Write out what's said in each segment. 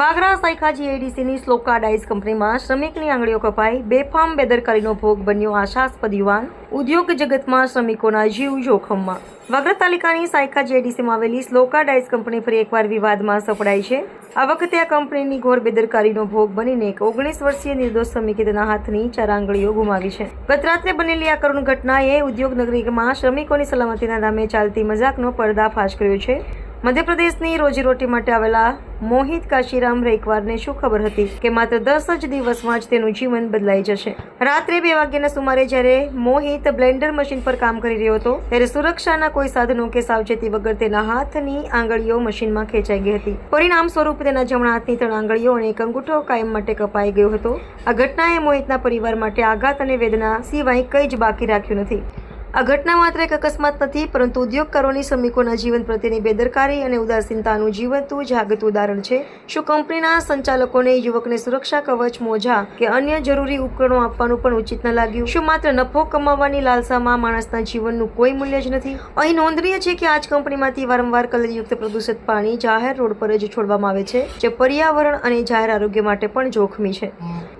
વાગરા સાયખા જીઆઈડીસીની શ્લોકા ડાઇસ કંપનીમાં શ્રમિકની આંગળીઓ કપાઈ. બેફામ બેદરકારીનો ભોગ બન્યો આશાસ્પદ યુવાન. ઉદ્યોગ જગતમાં શ્રમિકોના જીવ જોખમમાં. વાગરા તાલુકાની સાયખા જીઆઈડીસીમાં આવેલી શ્લોકા ડાઇસ કંપની ફરી એકવાર વિવાદમાં સપડાઈ છે. આ વખતે આ કંપનીની ઘોર બેદરકારીનો ભોગ બનીને એક ઓગણીસ વર્ષીય નિર્દોષ શ્રમિકે તેના હાથની ચાર આંગળીઓ ગુમાવી છે. ગત રાત્રે બનેલી આ કરુણ ઘટનાએ ઉદ્યોગ નગરીમાં શ્રમિકોની સલામતીના નામે ચાલતી મજાકનો પર્દાફાશ કર્યો છે. મધ્યપ્રદેશની રોજીરોટી માટે આવેલા મોહિત કાશીરામ રૈકવારને શું ખબર હતી કે માત્ર દસ જ દિવસમાં જ તેનું જીવન બદલાઈ જશે? રાત્રે બે વાગ્યાના સુમારે જ્યારે મોહિત બ્લેન્ડર મશીન પર કામ કરી રહ્યો હતો, ત્યારે સુરક્ષાના કોઈ સાધનો કે સાવચેતી વગર તેના હાથની આંગળીઓ મશીનમાં ખેંચાઈ ગઈ હતી. પરિણામ સ્વરૂપે તેના જમણા હાથની ત્રણ આંગળીઓ અને એક અંગૂઠો કાયમ માટે કપાઈ ગયો હતો. આ ઘટનાએ મોહિતના પરિવાર માટે આઘાત અને વેદના સિવાય કંઈ જ બાકી રાખ્યું નથી. આ ઘટના માત્ર એક અકસ્માત નથી, પરંતુ ઉદ્યોગકારોની શ્રમિકોના જીવન પ્રત્યેની બેદરકારી અને ઉદાસીનતાનું જીવતું જાગતું ઉદાહરણ છે. શું કંપનીના સંચાલકોને, યુવકને સુરક્ષા કવચ, મોજા કે અન્ય જરૂરી ઉપકરણો આપવાનું પણ ઉચિત ન લાગ્યું? શું માત્ર નફો કમાવવાની લાલસામાં માણસના જીવનનું કોઈ મૂલ્ય જ નથી? અહીં નોંધનીય છે કે આજ કંપનીમાંથી વારંવાર કલરયુક્ત પ્રદૂષિત પાણી જાહેર રોડ પર જ છોડવામાં આવે છે, જે પર્યાવરણ અને જાહેર આરોગ્ય માટે પણ જોખમી છે.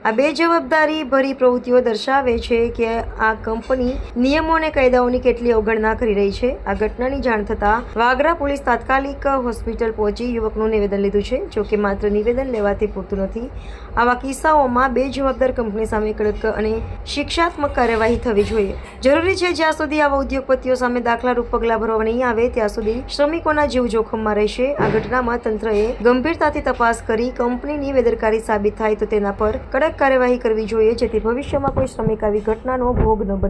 આ બે જવાબદારી ભરી પ્રવૃત્તિઓ દર્શાવે છે કે આ કંપની નિયમો અને કાયદાઓની કેટલી અવગણના કરી રહી છે. આ ઘટનાની જાણ થતાં વાગરા પોલીસ તાત્કાલિક હોસ્પિટલ પહોંચી યુવકનું નિવેદન લીધું છે, જો કે માત્ર નિવેદન લેવાથી પૂરતું નથી. આવા કિસ્સાઓમાં બે જવાબદાર કંપની સામે કડક અને શિક્ષાત્મક કાર્યવાહી થવી જોઈએ. જરૂરી છે જ્યાં સુધી આવા ઉદ્યોગપતિઓ સામે દાખલારૂપ પગલાં ભરવા નહીં આવે, ત્યાં સુધી શ્રમિકોના જીવ જોખમમાં રહેશે. આ ઘટનામાં તંત્રએ ગંભીરતાથી તપાસ કરી કંપનીની બેદરકારી સાબિત થાય તો તેના પર કડક કાર્યવાહી કરવી જોઈએ જેથી ભવિષ્યમાં કોઈ શ્રમિક આવી ઘટનાનો ભોગ ન બને.